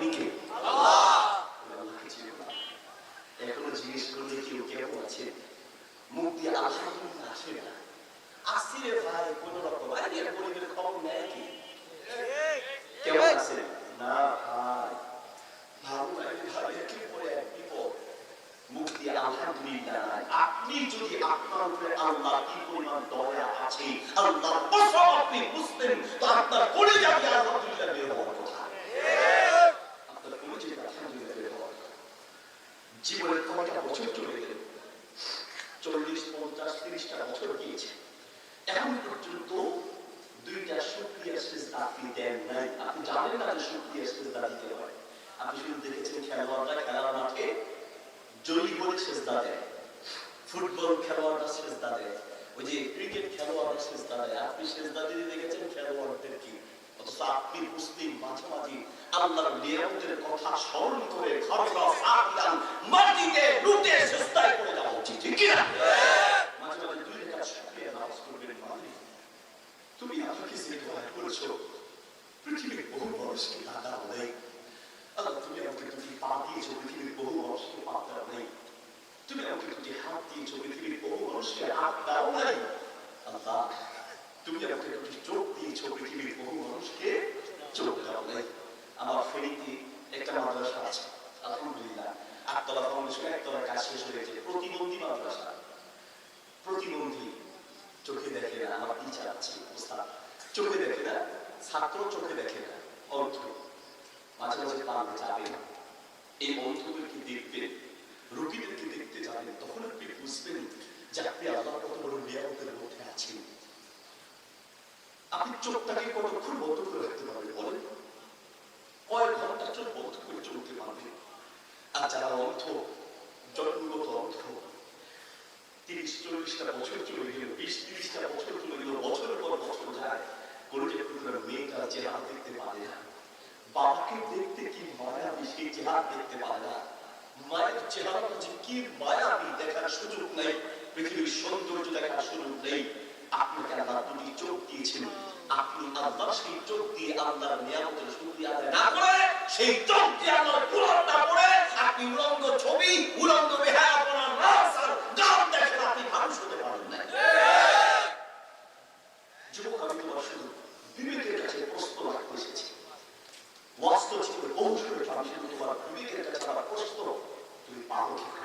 তিনি কে আল্লাহকে চিনে না এখনও জিজ্ঞেস করলে কেউ কেমন আছে? মুখ দিয়ে আলহামদুলিল্লাহ আসে না। আসি ভাই কোন রকম। আরে পরিবারের খবর নেয় কি? কেমন আছে? না ভাই। ভালো লাগে ভাই কি পরে এক বিপদ মুখ আলহামদুলিল্লাহ আপনি যদি আপনার উপরে আল্লাহ কি পরিমাণ দয়া আছে আল্লাহ আপনি বুঝতেন তো আপনার পড়ে যাবে আলহামদুলিল্লাহ বের হওয়ার কথা আপনার পড়ে যাবে আলহামদুলিল্লাহ বের হওয়ার কথা জীবনের কয়টা বছর চলে গেল। চল্লিশ, পঞ্চাশ তিরিশটা বছর গিয়েছে। এখন পর্যন্ত দুইটা সুক্রিয়া সেজদা আপনি দেন নাই। আপনি জানেন না যে সুক্রিয়া সেজদা দিতে হয়। আপনি শুধু দেখেছেন খেলোয়াড়রা খেলার মাঠে জয়ী বলে সেজদা দেয়। ফুটবল খেলোয়াড়রা সেজদা দেয়। ওই যে ক্রিকেট খেলোয়াড়রা সেজদা দেয়। আপনি সেজদা দিতে দেখেছেন খেলোয়াড়দের কি? মানে তুমি আমাকে যে বহু মানুষকে দাদা নেই। তুমি আমাকে দুটি হাত দিয়েছ বহু মানুষকে হাত নাই। তুমি আমাকে চোখ দিয়েছ, পৃথিবীর বহু মানুষকে চোখ দাও নাই আমার ফেরিতে একটা মাদ্রাসা আছে। আলহামদুলিল্লাহ। আটতলা ফাউন্ডেশন একতলা কাজ শেষ হয়েছে প্রতিবন্ধী মাদ্রাসা। প্রতিবন্ধী। চোখে দেখে না। আমার টিচার আছে, ওস্তাদ। চোখে দেখে না। ছাত্র চোখে দেখে না। অর্থ মাঝে মাঝে পালনে যাবেন এই অন্ধদেরকে দেখবেন রোগীদেরকে দেখতে যাবেন তখন আপনি বুঝবেন যে আপনি আল্লাহ কত বড় নিয়ামতের মধ্যে আছেন। আপনি চোখটাকে কতক্ষণ বন্ধ করে রাখতে পারবেন বলেন? কয়েক ঘণ্টা চোখ বন্ধ করে চলতে পারবেন আর যারা অন্ধ জন্মগত অন্ধ তিরিশ চল্লিশটা বছর চলে গেল, বিশ তিরিশটা বছর চলে গেল, বছরের পর বছর যায়, কোনো যে মেয়েটা চেহারা দেখতে পারে না। বাবাকে দেখতে কি মায়াবী সেই চেহারা দেখতে পারে না। মায়ের চেহারাটা যে কি মায়াবী দেখার সুযোগ নেই, পৃথিবীর সৌন্দর্য দেখার সুযোগ নেই। আপনাকে আল্লাহ দুটি চোখ দিয়েছেন। আপনি আল্লাহ সেই চোখ দিয়ে আল্লাহর নিয়ামতের শুকরিয়া আদায় না করে, সেই চোখ দিয়ে আল্লাহর কুরআন না পড়ে আপনি উলঙ্গ ছবি, উলঙ্গ বেহায়াপনা নাচ আর গান দেখেন আপনি মানুষ হতে পারেন না। যুবক, আমি তোমার শুধু বিবেকের কাছে প্রশ্ন রাখতে এসেছি। বাস্তব জীবনে বহু শুনে তোমার বিবেকের কাছে আমার প্রশ্ন তুমি পাবো কি না?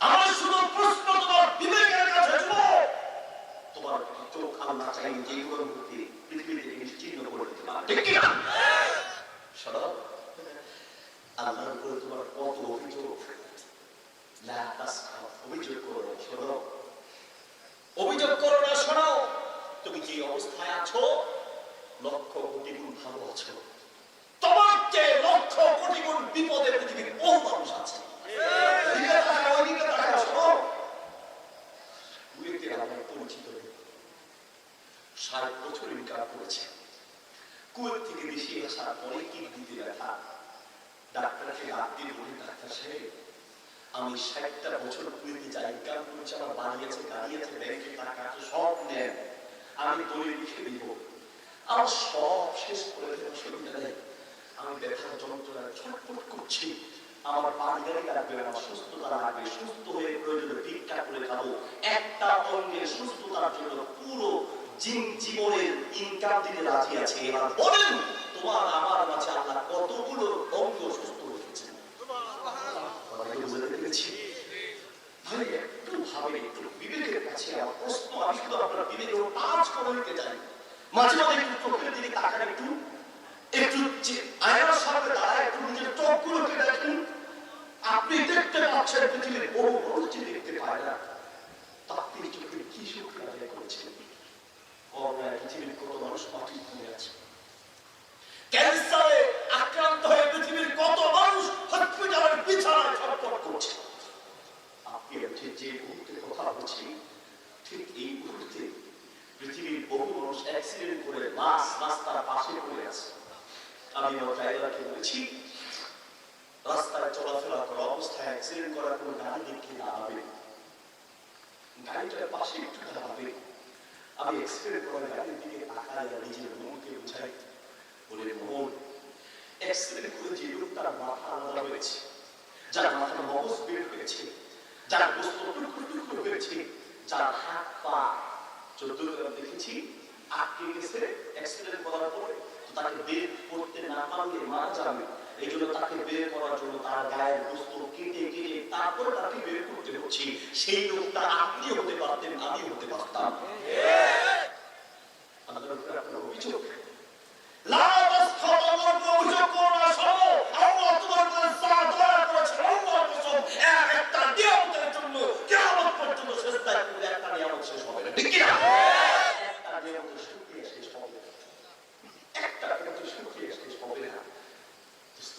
আমার শুধু প্রশ্ন তোমার বিবেকের কাছে যুবক তোমার চোখ আল্লাহ চাই যে কোনো মুহূর্তে পৃথিবী থেকে নিশ্চিন্ন করে দিতে পারে ঠিক কি না শোনো আল্লাহর উপরে তোমার কত অভিযোগ? অভিযোগ করো না, শোনো। অভিযোগ করো না শোনো। তুমি যে অবস্থায় আছো? লক্ষ কোটি গুণ ভালো আছো। তোমার চেয়ে লক্ষ কোটি গুণ বিপদের পৃথিবীর বহু মানুষ আছে ওদিকে তাকাও, ওদিকে তাকাও, শোনো। বুয়েটে আমার পরিচিত লোক। ষাট বছর ইনকাম করেছে কুয়েত থেকে দেশে আসার পরে কিডনিতে ব্যথা ডাক্তারকে ডাক দিয়ে বলি ডাক্তার সাহেব আমি ষাটটা বছর কুয়েতে যাই ইনকাম করেছি আমার বাড়ি আছে, গাড়ি আছে, ব্যাংকে টাকা আছে, সব নেন আমি দলিল লিখে দিব। আমার সব শেষ করে দেবো নেই আমি ব্যথার যন্ত্রণায় ছটফট করছি। আমার বাড়ি লাগবে আমার সুস্থতা লাগবে সুস্থ হয়ে প্রয়োজনে ভিক্ষা করে খাব। একটা অঙ্গের সুস্থতার জন্য পুরো জিন- জীবনের ইনকাম দিতে রাজি আছে। এবার বলেন, তোমার, আমার মাঝে আল্লাহ কতগুলো অঙ্গ সুস্থ পেরেছি ভাই, একটু ভাবে একটু বিবেকের কাছে আমার প্রশ্ন আমি শুধু আপনার বিবেকের পাঁচ মাঝে মাঝে একটু চোখের দিকে তাকান একটু। একটু আয়নার সামনে দাঁড়ায় একটু নিজের চোখগুলোকে দেখুন, আপনি দেখতে পাচ্ছেন পৃথিবীর বহু যে দেখতে পায় না তা আপনি চোখের কি সুখ আদায় করছেন করোনায় পৃথিবীর কত মানুষ মাটি ঘুরে আছে ক্যান্সারে আক্রান্ত হয়ে পৃথিবীর কত মানুষ হসপিটালের বিছানায় ছটফট করছে আপনি হচ্ছে যে মুহূর্তে কথা বলছি ঠিক এই মুহূর্তে পৃথিবীর বহু মানুষ অ্যাক্সিডেন্ট করে, লাশ রাস্তার পাশে পড়ে আছে। আমি আমার ড্রাইভারকে বলেছি, রাস্তায় চলাফেরা করা অবস্থায় অ্যাক্সিডেন্ট করার কোনো গাড়ি দেখে দাঁড়াবে গাড়িটার পাশে একটু দাঁড়াবে আমি এক্সিডেন্ট করা গাড়ির দিকে তাকাই নিজের মনকে বুঝাই। বলে মন অ্যাক্সিডেন্ট করে যে লোকটার মাথা আলাদা হয়েছে, যার মাথার মগজ বের হয়েছে, যার গোস্ত টুকরো টুকরো হয়েছে, যার হাত পা চোদ্দ দেখেছি আটকে গেছে অ্যাক্সিডেন্ট করার পরে তাকে বের করতে না পারলে মারা যাবে। এই জন্য তাকে বের করার জন্য তার গায়ের বস্তু কেটে কেটে তারপরে তাকে বের করতে হচ্ছে। সেই লোকটা আপনি হতে পারতেন, আমি হতে পারতাম। অভিযোগ। লাভাস অভিযোগ করো না শোনো আল্লাহ তোমার উপরে সারা দয়া করেছে আল্লাহর কসম এক একটা নিয়ামতের জন্য কিয়ামত পর্যন্ত চেষ্টা করলে একটা নিয়ামত শেষ হবে না ঠিক কি না একটা নিয়ামত শুকিয়ে শেষ হবে না একটা নিয়ামত শুকিয়ে শেষ হবে না দোস্ত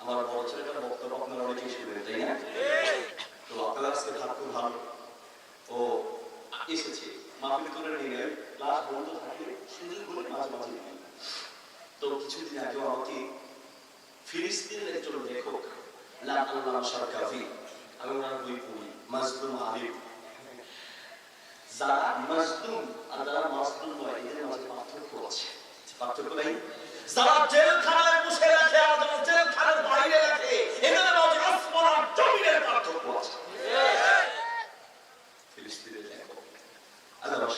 আমার বড় ছেলেটার বক্তব্য আপনারা অনেকেই শুনবেন, তাই না? তো আপনার আজকে ভাগ্য ভালো। ও, এসেছে। মাহফিল করে ক্লাস বন্ধ সুযোগ বলে মাঝে। তো কিছুদিন আগেও আমাকে ফিলিস্তিনের একজন লেখক আমি ওনার বই পড়ি আলিম। যারা মাজলুম আর যারা মাজলুম নয়, এদের মাঝে পার্থক্য আছে। পার্থক্য নাই। যারা জেলখানায় বসে রাখে আর যারা জেলখানার বাইরে রাখে এদের মাঝে আসমান আর জমিনের পার্থক্য আছে ফিলিস্তিনের লেখক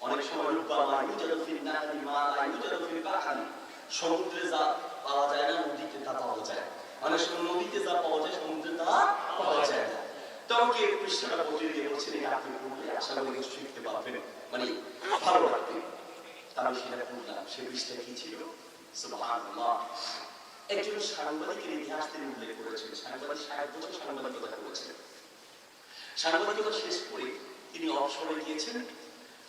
অনেক সময় রূপা মা ইউজারু ফিল নাহারি মা লা ইউজারু ফিল সমুদ্রে যা পাওয়া যায় না, নদীতে তা পাওয়া যায়। অনেক সময় নদীতে যা পাওয়া যায়, সমুদ্রে তা পাওয়া যায় না। তো আমাকে এই পৃষ্ঠাটা বলে দিয়ে বলছেন, এটা আপনি পড়লে আশা করি কিছু শিখতে পারবেন। মানে ভালো লাগবে। আমি সেটা পড়লাম। সে পৃষ্ঠা কি ছিল? সুবহানাল্লাহ। একজন সাংবাদিকের ইতিহাস তিনি উল্লেখ করেছেন। সাংবাদিক ষাট বছর সাংবাদিকতা করেছেন। সাংবাদিকতা শেষ করে তিনি অবসরে গিয়েছেন।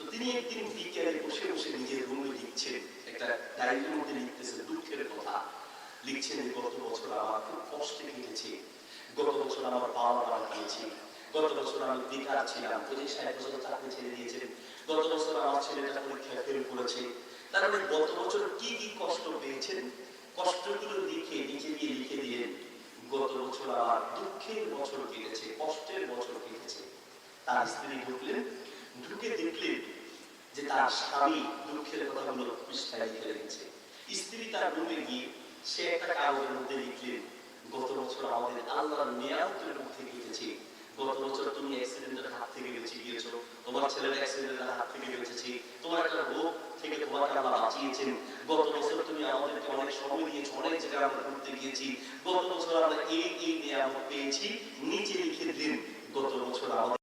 তো তিনি একদিন বিকেলে বসে বসে নিজের রুমে লিখছেন একটা ডায়েরির মধ্যে লিখতেছেন দুঃখের কথা লিখছেন গত বছর আমার খুব কষ্টে কেটেছে গত বছর আমার বাবা মারা গিয়েছে গত বছর আমি বেকার ছিলাম পঁচিশ ষাট বছর চাকরি ছেড়ে দিয়েছেন গত বছর আমার ছেলেটা পরীক্ষায় ফেল করেছে তার মানে গত বছর কি কি কষ্ট পেয়েছেন কষ্টগুলো লিখে নিচে গিয়ে লিখে দিলেন গত বছর আমার দুঃখের বছর কেটেছে কষ্টের বছর কেটেছে তার স্ত্রী ঢুকলেন ঢুকে দেখলেন যে তার স্বামী দুঃখের কথাগুলো পৃষ্ঠায় লিখে রেখেছে স্ত্রী তার রুমে গিয়ে সে একটা কাগজের মধ্যে লিখলেন, গত বছর আমাদের আল্লাহর নিয়ামতের মধ্যে গত বছর তুমি অ্যাক্সিডেন্টের হাত থেকে বেঁচে গিয়েছো, তোমার ছেলের অ্যাক্সিডেন্টের হাত থেকে তোমার একটা রোগ থেকে তোমাকে আল্লাহ বাঁচিয়েছেন। গত বছর তুমি আমাদেরকে অনেক সময় দিয়েছ, অনেক জায়গায় আমরা ঘুরতে গিয়েছি। গত বছর আমরা এই এই নিয়ামত পেয়েছি নিচে লিখে দিন গত বছর আমাদের